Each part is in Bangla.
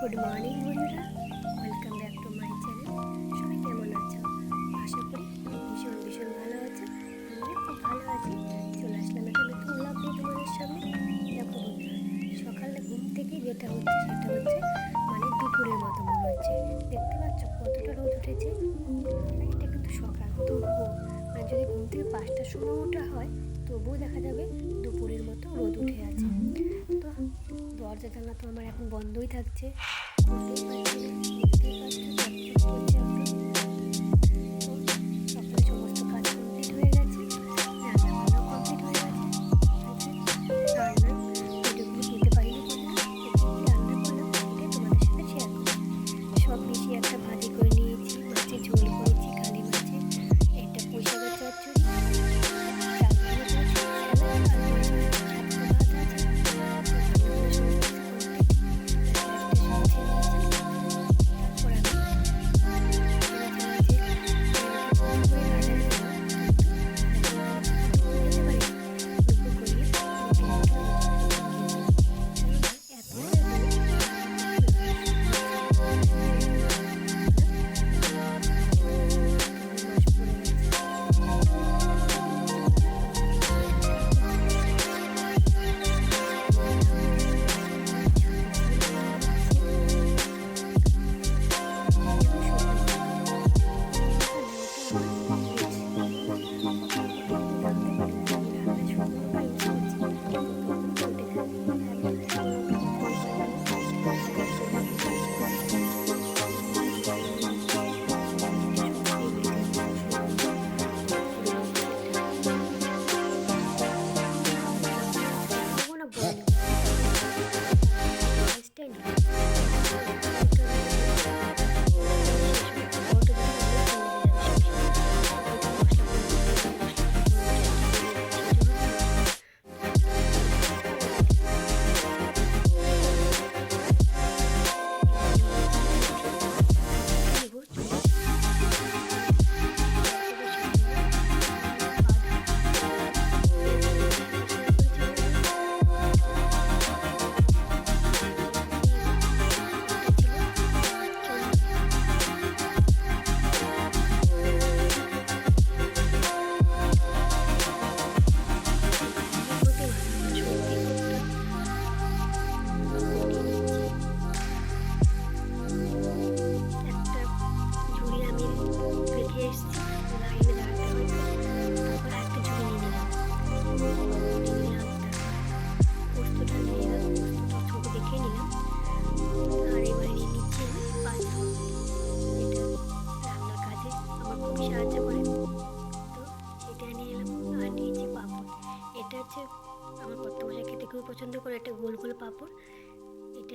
গুড মর্নিং বন্ধুরা। Welcome back to my channel সবাই কেমন আছো? আশা করি ভীষণ ভীষণ ভালো আছো। আমিও খুব ভালো আছি। চলে আসলাম একটা নতুন ব্লগ নিয়ে তোমাদের সামনে। দেখো সকালে ঘুম থেকে যেটা হচ্ছে সেটা হচ্ছে মানে দুপুরের মতো মনে হচ্ছে। দেখতে পাচ্ছ কতটা রোদ উঠেছে? এটা কিন্তু সকাল। তবুও মানে যদি ঘুম থেকে পাঁচটার সময় ওঠা হয়, তবুও দেখা যাবে দরজা তো আমার এখন বন্ধই থাকছে।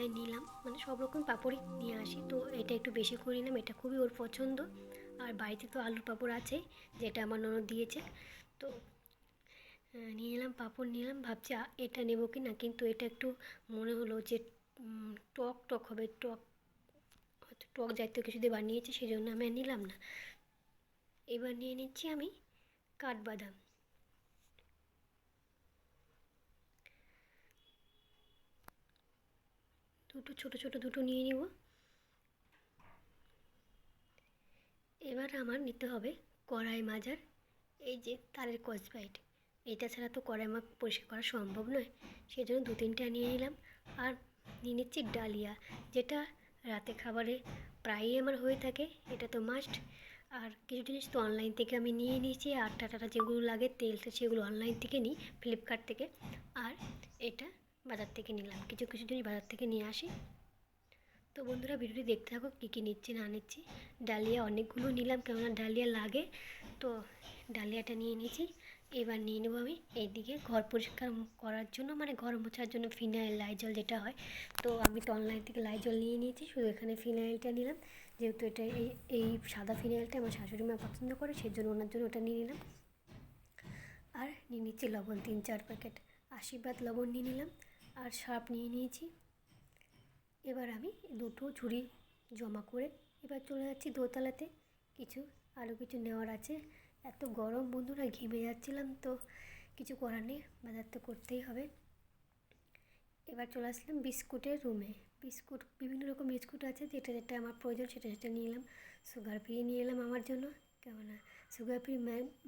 এটাই নিলাম মানে সব রকম পাঁপড়ই নিয়ে আসি। তো এটা একটু বেশি করে নিলাম। এটা খুবই ওর পছন্দ। আর বাড়িতে তো আলুর পাঁপড় আছে যেটা আমার ননদ দিয়েছে। তো নিয়ে নিলাম, পাঁপড় নিলাম। ভাবছি এটা নেব কি না? কিন্তু এটা একটু মনে হলো যে টক টক হবে। টক, হয়তো টক জাতীয় কিছু দিয়ে বানিয়েছে সেই জন্য আমি আর নিলাম না। এবার নিয়ে নিচ্ছি আমি কাঠবাদাম। দুটো, ছোট ছোট দুটো নিয়ে নিব। এবার আমার নিতে হবে কড়াই মাজার। এই যে তারের কসবাইট এটা ছাড়া তো কড়াই মাপ পরিষ্কার করা সম্ভব নয়। সেই জন্য দু তিনটা নিয়ে নিলাম। আর নিয়ে নিচ্ছি ডালিয়া, যেটা রাতে খাবারে প্রায়ই আমার হয়ে থাকে, এটা তো মাস্ট আর কিছু জিনিস তো অনলাইন থেকে আমি নিয়ে নিয়েছি, আটা, টাটা যেগুলো লাগে তেলটা সেগুলো অনলাইন থেকে নিই ফ্লিপকার্ট থেকে। আর এটা বাজার থেকে নিলাম। কিছু কিছু জিনিস বাজার থেকে নিয়ে আসি। তো বন্ধুরা, ভিডিওটি দেখতে থাকো, কী কী নিচ্ছি, না নিচ্ছি। ডালিয়া অনেকগুলো নিলাম, কেননা ডালিয়া লাগে। তো ডালিয়াটা নিয়ে নিয়েছি। এবার নিয়ে নেব আমি এইদিকে ঘর পরিষ্কার করার জন্য মানে ঘর মোছার জন্য ফিনাইল লাইজল যেটা হয়। তো আমি তো অনলাইন থেকে লাইজল নিয়ে নিয়েছি, শুধু এখানে ফিনাইলটা নিলাম। যেহেতু এটা এই এই সাদা ফিনাইলটা আমার শাশুড়ি মা পছন্দ করে সেই জন্য ওনার জন্য ওটা নিয়ে নিলাম। আর নিয়ে নিচ্ছি লবণ, তিন চার প্যাকেট আশীর্বাদ লবণ নিয়ে নিলাম। আর সার্ফ নিয়ে নিয়েছি। এবার আমি দুটো ঝুড়ি জমা করে এবার চলে যাচ্ছি দোতলাতে। কিছু আরও কিছু নেওয়ার আছে। এত গরম বন্ধুরা, ঘেমে যাচ্ছিলাম তো কিছু করার নেই, বাজার তো করতেই হবে। এবার চলে আসলাম বিস্কুটের রুমে বিস্কুট, বিভিন্ন রকম বিস্কুট আছে, যেটা যেটা আমার প্রয়োজন সেটা সেটা নিয়ে এলাম। সুগার ফ্রি নিয়ে এলাম আমার জন্য। কেননা সুগার ফ্রি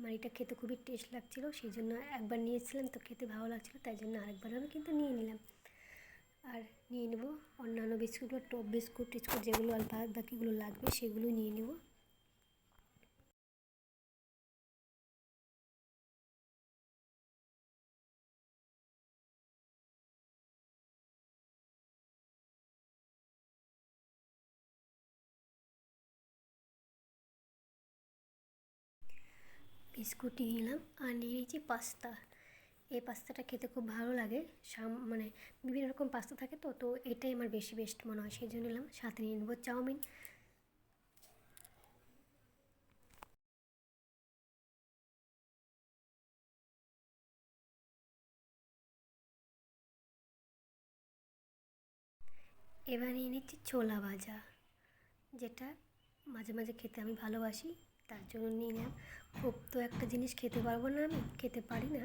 মাড়িটা খেতে খুবই টেস্ট লাগছিল, সেই জন্য একবার নিয়েছিলাম তো খেতে ভালো লাগছিল, তাই জন্য আরেকবার আমি কিন্তু নিয়ে নিলাম। আর নিয়ে নেব অন্যান্য বিস্কুট বা টপ বিস্কুট টিস্কুট যেগুলো আর বাদ বাকিগুলো লাগবে সেগুলো নিয়ে নেব। বিস্কুট নিয়ে নিলাম আর নিয়ে নিয়েছি পাস্তা। এই পাস্তাটা খেতে খুব ভালো লাগে। সাম মানে বিভিন্ন রকম পাস্তা থাকে তো তো এটাই আমার বেশি বেস্ট মনে হয়, সেই জন্য নিলাম। সাথে নিয়ে নেব চাউমিন। এবার নিয়ে নিচ্ছি ছোলা ভাজা, যেটা মাঝে মাঝে খেতে আমি ভালোবাসি। তার জন্য নিয়ে নিলাম। খুব তো একটা জিনিস খেতে পারব না আমি, খেতে পারি না।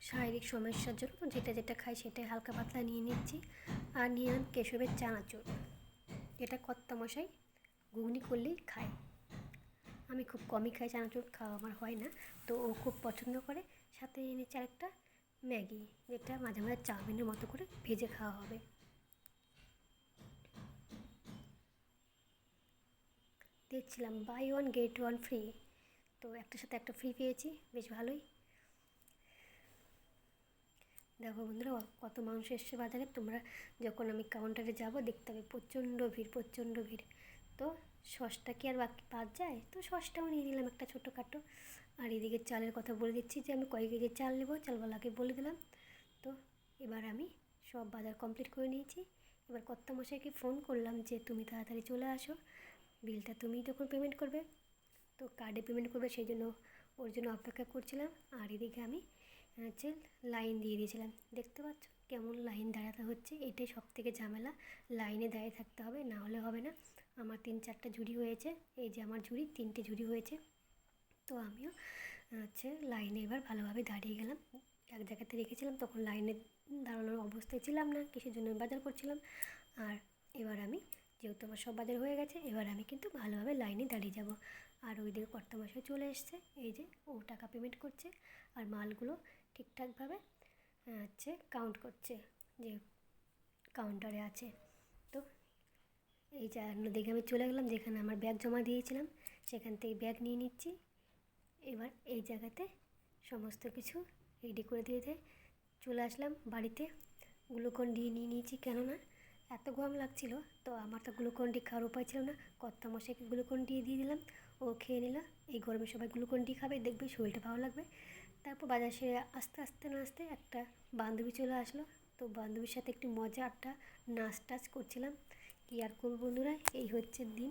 শারীরিক সমস্যার জন্য যেটা যেটা খাই সেটাই হালকা পাতলা নিয়ে নিচ্ছি। আর নিয়ে নিলাম কেশবের চানাচুর। এটা কর্তা মশাই ঘুগনি করলেই খায়। আমি খুব কমই খাই, চানাচুর খাওয়া আমার হয় না। তো ও খুব পছন্দ করে। সাথে নিচ্ছি আরেকটা ম্যাগি, যেটা মাঝে মাঝে চাউমিনের মতো করে ভেজে খাওয়া হবে। দেখছিলাম buy one get one free তো একটার সাথে একটা ফ্রি পেয়েছি, বেশ ভালোই। দেখো বন্ধুরা, কত মানুষ এসছে বাজারে। তোমরা যখন আমি কাউন্টারে যাব, দেখতে হবে প্রচণ্ড ভিড় প্রচণ্ড ভিড়। তো সসটা কি আর বাকি বাদ যায়? তো সসটাও নিয়ে নিলাম একটা ছোটো ছোটোখাটো। আর এদিকে চালের কথা বলে দিচ্ছি যে, আমি কয়েক কেজি চাল নেব? চালওয়ালাকে বলে দিলাম। তো এবার আমি সব বাজার কমপ্লিট করে নিয়েছি। এবার কর্তা মশাইকে ফোন করলাম যে, তুমি তাড়াতাড়ি চলে আসো। বিলটা তুমিই তখন পেমেন্ট করবে, তো কার্ডে পেমেন্ট করবে সেই জন্য, ওর জন্য অপেক্ষা করছিলাম। আর এদিকে আমি হচ্ছে লাইন দিয়ে দিয়েছিলাম। দেখতে পাচ্ছ কেমন লাইন দাঁড়াতে হচ্ছে? এটাই সব থেকে ঝামেলা লাইনে দাঁড়িয়ে থাকতে হবে, না হলে হবে না। আমার তিন চারটা ঝুড়ি হয়েছে। এই যে আমার ঝুড়ি, তিনটে ঝুড়ি হয়েছে। তো আমিও হচ্ছে লাইনে এবার ভালোভাবে দাঁড়িয়ে গেলাম। এক জায়গাতে রেখেছিলাম, তখন লাইনে দাঁড়ানোর অবস্থায় ছিলাম না, কিসের জন্য বাজার করছিলাম। আর এবার আমি যেহেতু আমার সব বাজার হয়ে গেছে, এবার আমি কিন্তু ভালোভাবে লাইনে দাঁড়িয়ে যাব। আর ওই দিকে কর্তামশাই চলে এসছে, এই যে ও টাকা পেমেন্ট করছে আর মালগুলো ঠিকঠাকভাবে হচ্ছে কাউন্ট করছে, যে কাউন্টারে আছে। তো এই যে অন্যদিকে আমি চলে গেলাম, যেখানে আমার ব্যাগ জমা দিয়েছিলাম, সেখান থেকে ব্যাগ নিয়ে নিচ্ছি। এবার এই জায়গাতে সমস্ত কিছু রেডি করে দিয়ে চলে আসলাম। বাড়িতে গ্লুকন দিয়ে নিয়ে নিয়েছি, কেননা এত গরম লাগছিল, তো আমার তো গ্লুকন ডি খাওয়ার উপায় ছিল না। কর্তা মশাইকে গ্লুকন ডি দিয়ে দিলাম, ও খেয়ে নিল। এই গরমে সবাই গ্লুকন ডি খাবে, দেখবে শরীরটা ভালো লাগবে। তারপর বাজার সেরে আস্তে আস্তে না আস্তে একটা বান্ধবী চলে আসলো। তো বান্ধবীর সাথে একটু মজা একটা নাচ টাচ করছিলাম। কী আর করব বন্ধুরা, এই হচ্ছে দিন।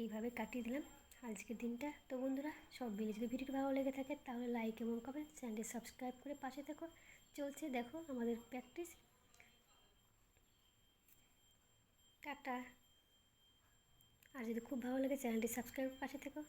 এইভাবে কাটিয়ে দিলাম আজকের দিনটা। তো বন্ধুরা, সব মিলে যদি ভিডিওটি ভালো লেগে থাকে, তাহলে লাইক এবং কমেন্ট চ্যানেলটি সাবস্ক্রাইব করে পাশে থেকো। চলছে দেখো আমাদের প্র্যাকটিস টাটা। আর যদি খুব ভালো লাগে চ্যানেলটি সাবস্ক্রাইব পাশে থেকো।